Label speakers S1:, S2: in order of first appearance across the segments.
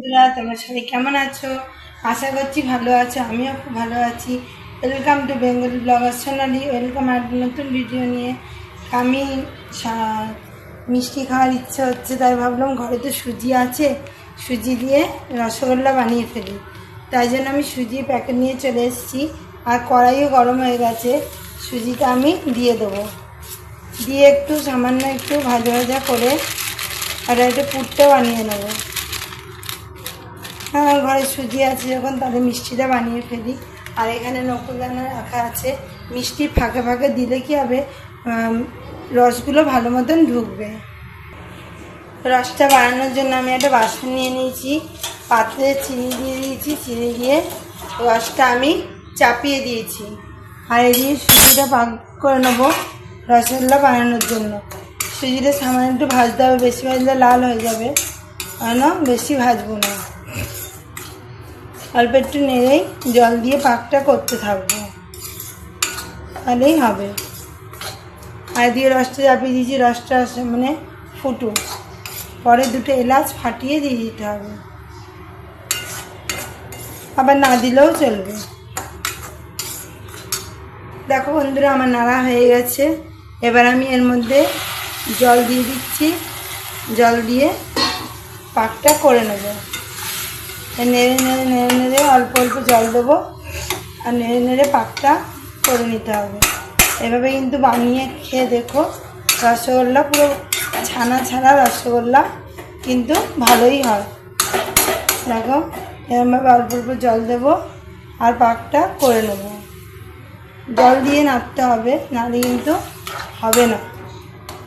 S1: বন্ধুরা, তোমরা সবাই কেমন আছো? আশা করছি ভালো আছো, আমিও খুব ভালো আছি। Welcome to Bengali blogger Sonali welcome আর নতুন ভিডিও নিয়ে। আমি মিষ্টি খাওয়ার ইচ্ছা হচ্ছে, তাই ভাবলাম ঘরে তো সুজি আছে। সুজি দিয়ে রসগোল্লা বানিয়ে ফেলি। তাই জন্য আমি সুজি প্যাকেট নিয়ে চলে এসেছি। আর কড়াইও গরম হয়ে গেছে। সুজিটা আমি দিয়ে দেবো। দিয়ে একটু সামান্য একটু ভাজা ভাজা করে আর একটা পুরটা বানিয়ে নেব। ঘরে সুজি আছে যখন তাহলে মিষ্টিটা বানিয়ে ফেলি। আর এখানে নকুলদানা রাখা আছে। মিষ্টি ফাঁকে ফাঁকে দিলে কি হবে? রসগুলো ভালো মতন ঢুকবে। রসটা বানানোর জন্য আমি একটা বাসন নিয়ে নিয়েছি। পাত্রে চিনি দিয়ে দিয়েছি। চিনি দিয়ে রসটা আমি চাপিয়ে দিয়েছি। আর এদিকে সুজিটা পাক করে নেব রসগোল্লা বানানোর জন্য। সুজিটা সামান্য একটু ভাজতে হবে, বেশি ভাজলে লাল হয়ে যাবে। আর না বেশি ভাজবো না। অল্প একটু নেড়েই জল দিয়ে পাকটা করতে থাকব। তাহলেই হবে। আর দিয়ে রসটা চাপিয়ে দিয়েছি, রসটা মানে ফুটুক পরে দুটো এলাচ ফাটিয়ে দিয়ে দিতে হবে। আবার না দিলেও চলবে। দেখো বন্ধুরা, আমার নাড়া হয়ে গেছে। এবার আমি এর মধ্যে জল দিয়ে দিচ্ছি। জল দিয়ে পাকটা করে নেব। নেড়ে নেড়ে নেড়ে নেড়ে অল্প অল্প জল দেবো। আর নেড়ে নেড়ে পাকটা করে নিতে হবে। এভাবে কিন্তু বানিয়ে খেয়ে দেখো, রসগোল্লা পুরো ছানা ছাড়া রসগোল্লা কিন্তু ভালোই হয়। দেখো, এরমভাবে অল্প অল্প জল দেবো আর পাকটা করে নেব। জল দিয়ে নাড়তে হবে, নাড়লে কিন্তু হবে না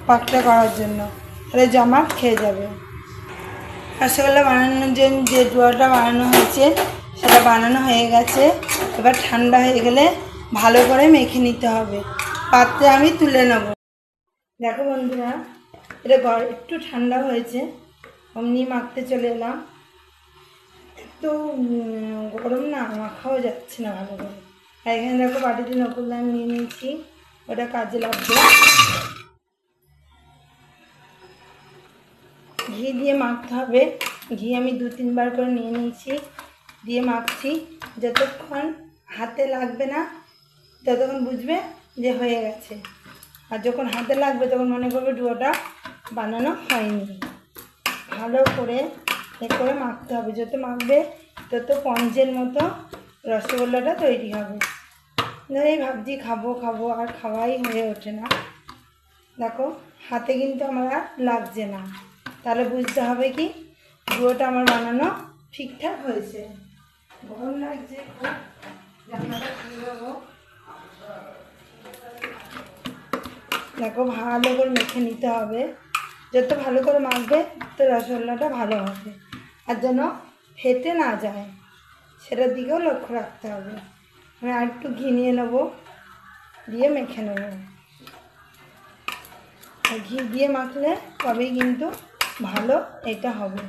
S1: পাকটা করার জন্য। তাহলে জমা খেয়ে যাবে। রসগোল্লা বানানোর জন্য যে ডোয়াটা বানানো হয়েছে, সেটা বানানো হয়ে গেছে। এবার ঠান্ডা হয়ে গেলে ভালো করে মেখে নিতে হবে। পাত্রে আমি তুলে নেব। দেখো বন্ধুরা, এটা গর- একটু ঠান্ডা হয়েছে, অমনি মাখতে চলে এলাম। একটু গরম না, মাখাও যাচ্ছে না ভালো করে। এখানে দেখো বাটিতে নকুলদান নিয়ে নিয়েছি, ওটা কাজে লাগবে। ঘি দিয়ে মাখতে হবে। ঘি আমি দু, তিনবার করে নিয়ে নিয়েছি। দিয়ে মাখছি। যতক্ষণ হাতে লাগবে না, ততক্ষণ বুঝবে যে হয়ে গেছে। আর যখন হাতে লাগবে, তখন মনে করবে ডুয়োটা বানানো হয়নি। ভালো করে এ করে মাখতে হবে। যত মাখবে, তত পঞ্চের মতো রসগোল্লাটা তৈরি হবে। এই ভাবছি খাব খাব, আর খাওয়াই হয়ে ওঠে না। দেখো, হাতে কিন্তু আমার আর লাগছে না। তাহলে বুঝতে হবে কি গুঁড়োটা আমার বানানো ঠিকঠাক হয়েছে। গরম লাগছে। দেখো ভালো করে মেখে নিতে হবে। যত ভালো করে মাখবে তো রসগোল্লাটা ভালো হবে। আর যেন ফেটে না যায়, সেটার দিকেও লক্ষ্য রাখতে হবে। আমি আর একটু ঘি নিয়ে নেব, দিয়ে মেখে নেব। ঘি দিয়ে মাখলে তবেই কিন্তু ভালো, এটা হবে।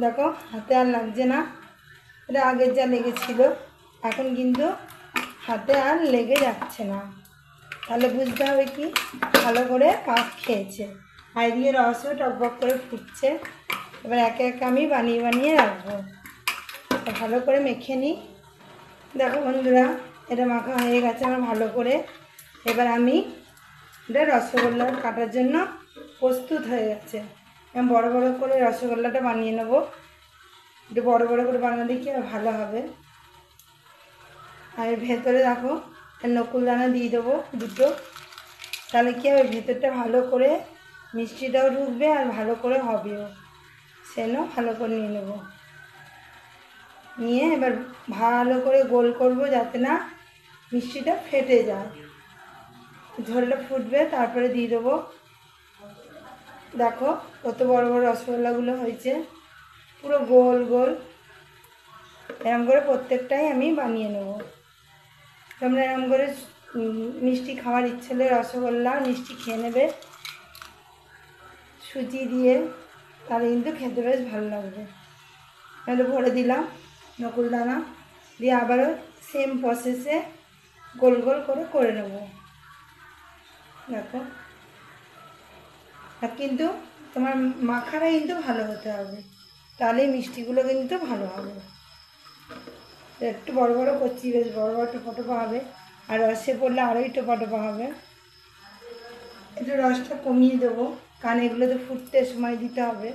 S1: দেখো, হাতে আর লাগছে না। এটা আগের যা লেগেছিল, এখন কিন্তু হাতে আর লেগে যাচ্ছে না। তাহলে বুঝতে হবে কি? ভালো করে পাক খেয়েছে। আর দিয়ে রসও টক টকবক করে ফুটছে। এবার একে একে আমি বানিয়ে বানিয়ে রাখব। ভালো করে মেখে নিই দেখো বন্ধুরা, এটা মাখা হয়ে গেছে আমার ভালো করে। এবার আমি এটা রসগোল্লা কাটার জন্য প্রস্তুত হয়ে গেছে আমি বড় বড় করে রসগোল্লাটা বানিয়ে নেব। একটু বড় বড় করে বানালে কি আর ভালো হবে? আর ভেতরে দেখো, এর নকুলদানা দিয়ে দেবো দুটো। তাহলে কি হবে? ভেতরটা ভালো করে মিষ্টিটাও ঢুকবে আর ভালো করে হবেও। সেন ভালো করে নিয়ে নেব। নিয়ে এবার ভালো করে গোল করব যাতে না মিষ্টিটা ফেটে যায়। ঝোলটা ফুটবে, তারপরে দিয়ে দেবো দেখো, কত বড় বড় রসগোল্লাগুলো হয়েছে। পুরো গোল গোল। এরম করে প্রত্যেকটাই আমি বানিয়ে নেব। তোমরা এরম করে মিষ্টি খাওয়ার ইচ্ছে হলে রসগোল্লা মিষ্টি খেয়ে নেবে। সুজি দিয়ে, তাহলে কিন্তু খেতে বেশ ভালো লাগবে। তাহলে ভরে দিলাম, নকুলদানা। দিয়ে আবারও সেম প্রসেসে গোল গোল করে করে নেব। দেখো। আর কিন্তু তোমার মাখাটা কিন্তু ভালো হতে হবে। তাহলেই মিষ্টিগুলো কিন্তু ভালো হবে। একটু বড় বড় করছি, বেশ বড় বড় টোপা টোপা হবে। আর রসে পড়লে আরোই টোপা টোপা হবে। একটু রসটা কমিয়ে দেবো। কারণ এগুলোতে ফুটতে সময় দিতে হবে।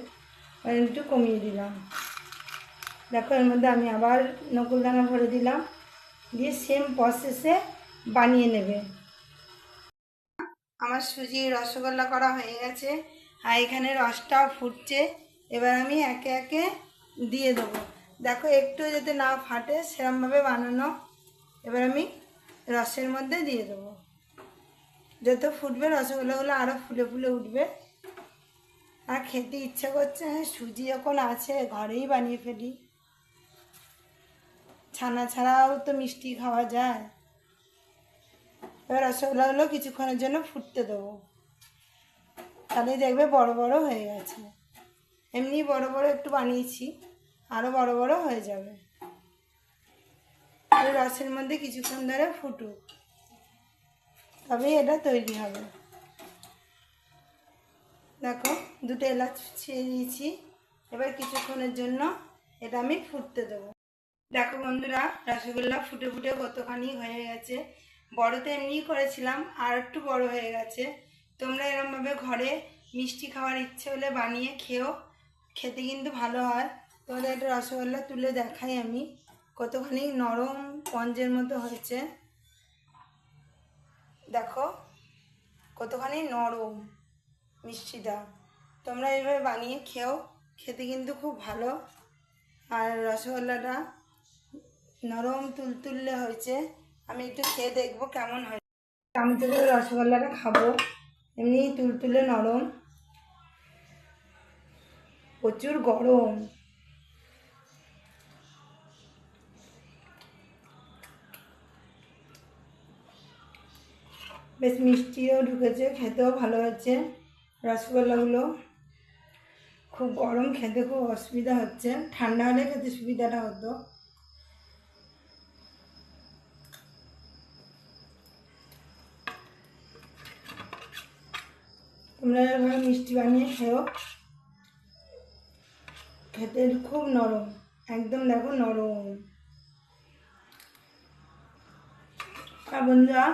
S1: একটু কমিয়ে দিলাম। দেখো, এর মধ্যে আমি আবার নকুলদানা ভরে দিলাম। দিয়ে সেম প্রসেসে বানিয়ে নেবে। আমার সুজি রসগোল্লা করা হয়ে গেছে। আর এখানে রসটাও ফুটছে। এবার আমি একে একে দিয়ে দেবো। দেখো, একটু যাতে না ফাটে, সেরমভাবে বানানো। এবার আমি রসের মধ্যে দিয়ে দেবো। যত ফুটবে, রসগোল্লাগুলো আরও ফুলে ফুলে উঠবে। আর খেতে ইচ্ছা করছে হ্যাঁ সুজি যখন আছে, ঘরেই বানিয়ে ফেলি। ছানা ছাড়াও তো মিষ্টি খাওয়া যায়। এবার রসগোল্লাগুলো কিছুক্ষণের জন্য ফুটতে দেবো। তাহলে দেখবে বড় বড় হয়ে গেছে। এমনি বড় বড় একটু বানিয়েছি আরও বড় বড় হয়ে যাবে। ওই রসের মধ্যে কিছুক্ষণ ধরে ফুটুক। তবেই এটা তৈরি হবে। দেখো, দুটো এলাচ ছিঁড়ে দিয়েছি এবার কিছুক্ষণের জন্য এটা আমি ফুটতে দেবো। দেখো বন্ধুরা, রসগোল্লা ফুটে ফুটে কতখানি হয়ে গেছে। বড়তে এমনিই করেছিলাম, আর একটু বড় হয়ে গেছে। তোমরা এরমভাবে ঘরে মিষ্টি খাওয়ার ইচ্ছে হলে বানিয়ে খেও, খেতে কিন্তু ভালো হয়। তোমাদের একটা রসগোল্লা তুলে দেখাই আমি, কতখানি নরম স্পঞ্জের মতো হয়েছে। দেখো, কতখানি নরম মিষ্টিটা। তোমরা এইভাবে বানিয়ে খেও, খেতে কিন্তু খুব ভালো। আর রসগোল্লাটা নরম তুলতুলে হয়েছে। আমি একটু খেয়ে দেখব কেমন হয়। আমি তো রসগোল্লাটা খাব। এমনি তুলতুলে নরম। প্রচুর গরম। বেশ মিষ্টিও ঢুকেছে, খেতেও ভালো হচ্ছে। রসগোল্লাগুলো খুব গরম, খেতে খুব অসুবিধা হচ্ছে। ঠান্ডা হলে খেতে সুবিধাটা হতো। তোমরা এভাবে মিষ্টি বানিয়ে খেও। খেতে খুব নরম, একদম দেখো নরম। আর বন্ধুরা,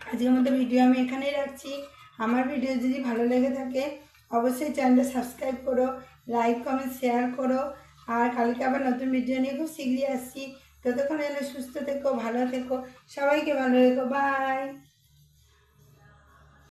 S1: আজকের মতো ভিডিও আমি এখানেই রাখছি। আমার ভিডিও যদি ভালো লেগে থাকে, অবশ্যই চ্যানেলটা সাবস্ক্রাইব করো লাইক কমেন্ট শেয়ার করো। আর কালকে আবার নতুন ভিডিও নিয়ে খুব শীঘ্রই আসছি। ততক্ষণ এলে সুস্থ থেকো, ভালো থেকো, সবাইকে ভালো রেখো বাই